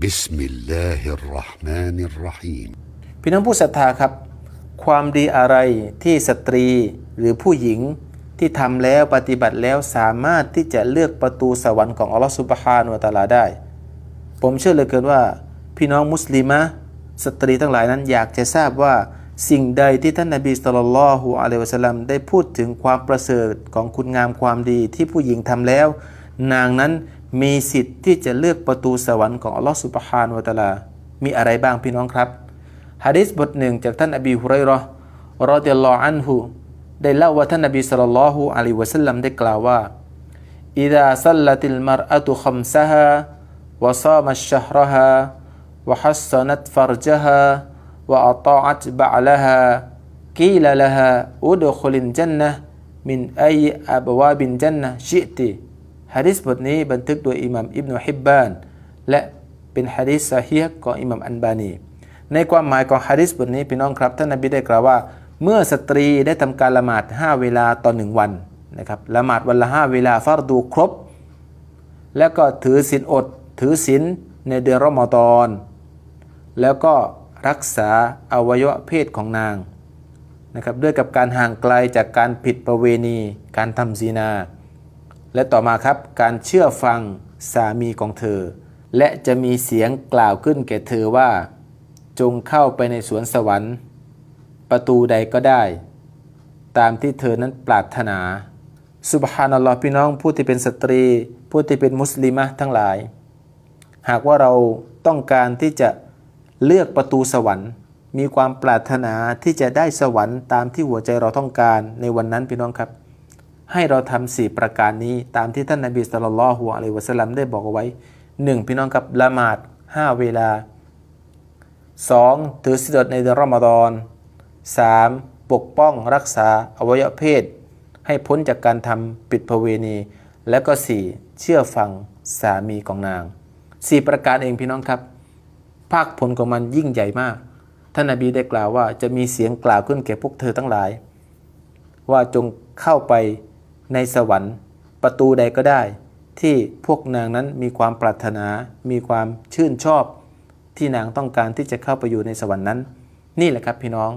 بسم الله الرحمن الرحيم พี่น้องผู้ศรัทธาครับ ความดีอะไรที่สตรีหรือผู้หญิงที่ทำแล้วปฏิบัติแล้วสามารถที่จะเลือกประตูสวรรค์ของอัลลอฮฺสุบฮานุวะตะอาลาได้ ผมเชื่อเหลือเกินว่า พี่น้องมุสลิมะสตรีทั้งหลายนั้นอยากจะทราบว่าสิ่งใดที่ท่านนบีสุลต่านละฮ์อะลัยฮิวะสัลลัมได้พูดถึงความประเสริฐของคุณงามความดีที่ผู้หญิงทำแล้ว นางนั้น มีสิทธิ์ที่จะเลือกประตูสวรรค์ของอัลลอฮฺสุบฮานวะตาลา มีอะไรบ้างพี่น้องครับฮะดิษบทหนึ่งจากท่านอบีฮุไรรอรอเดลลอฮ์อันหูได้เล่าว่าท่านนบีสุลตัาละฮูอะลัยวะสัลลัมได้กล่าวว่าอิดะซัลลัติลมรอะตุคมซะฮะวะซามัชชะฮรฮะวะฮัสซนัตฟัรจฮะวะอัตาอัตบะละฮะกีลละฮะอุดขุลินจันนะมินไออับวาบินจันนะชิติ ษบทนี้บันทึกโดยอิหมัมอิบนุฮิบบาน และเป็นฮะดิษซะฮีฮ์ของอิหมัมอันบานี ในความหมายของฮะดิษบทนี้พี่น้องครับท่านนบีได้กล่าวว่า เมื่อสตรีได้ทำการละหมาด 5 เวลาต่อหนึ่งวันนะครับละหมาดวันละ 5 เวลาฟารดูครบ แล้วก็ถือศีลอด ถือศีลในเดือนรอมฎอน แล้วก็รักษาอวัยวะเพศของนางนะครับด้วยกับการห่างไกลจากการผิดประเวณี การทำซีนา และต่อมาครับการเชื่อฟังสามีของเธอ และจะมีเสียงกล่าวขึ้นแก่เธอว่า จงเข้าไปในสวนสวรรค์ ประตูใดก็ได้ ตามที่เธอนั้นปรารถนาสุบฮานัลลอฮ์พี่น้องผู้ที่เป็นสตรี ผู้ที่เป็นมุสลิมะทั้งหลาย หากว่าเราต้องการที่จะเลือกประตูสวรรค์ มีความปรารถนาที่จะได้สวรรค์ตามที่หัวใจเราต้องการในวันนั้นพี่น้องครับ ให้เราทำสี่ประการนี้ตามที่ท่านนบีสุลต่านละฮ์อะลัยวะสัลลัมได้บอกเอาไว้หนึ่งพี่น้องครับละหมาดห้าเวลา 2. ถือศีลอดในเดือนรอมฎอน 3. ปกป้องรักษาอวัยวะเพศ ให้พ้นจากการทำปิดประเวณี และก็ 4. เชื่อฟังสามีของนาง4ประการเองพี่น้องครับ ภาคผลของมันยิ่งใหญ่มาก ท่านนบีได้กล่าวว่าจะมีเสียงกล่าวขึ้นแก่พวกเธอทั้งหลาย ว่าจงเข้าไป ในสวรรค์ ประตูใดก็ได้ ที่พวกนางนั้นมีความปรารถนา มีความชื่นชอบ ที่นางต้องการที่จะเข้าไปอยู่ในสวรรค์นั้น นี่แหละครับพี่น้อง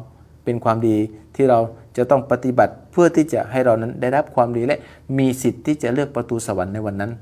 เป็นความดีที่เราจะต้องปฏิบัติเพื่อที่จะให้เรานั้นได้รับความดีและมีสิทธิ์ที่จะเลือกประตูสวรรค์ในวันนั้น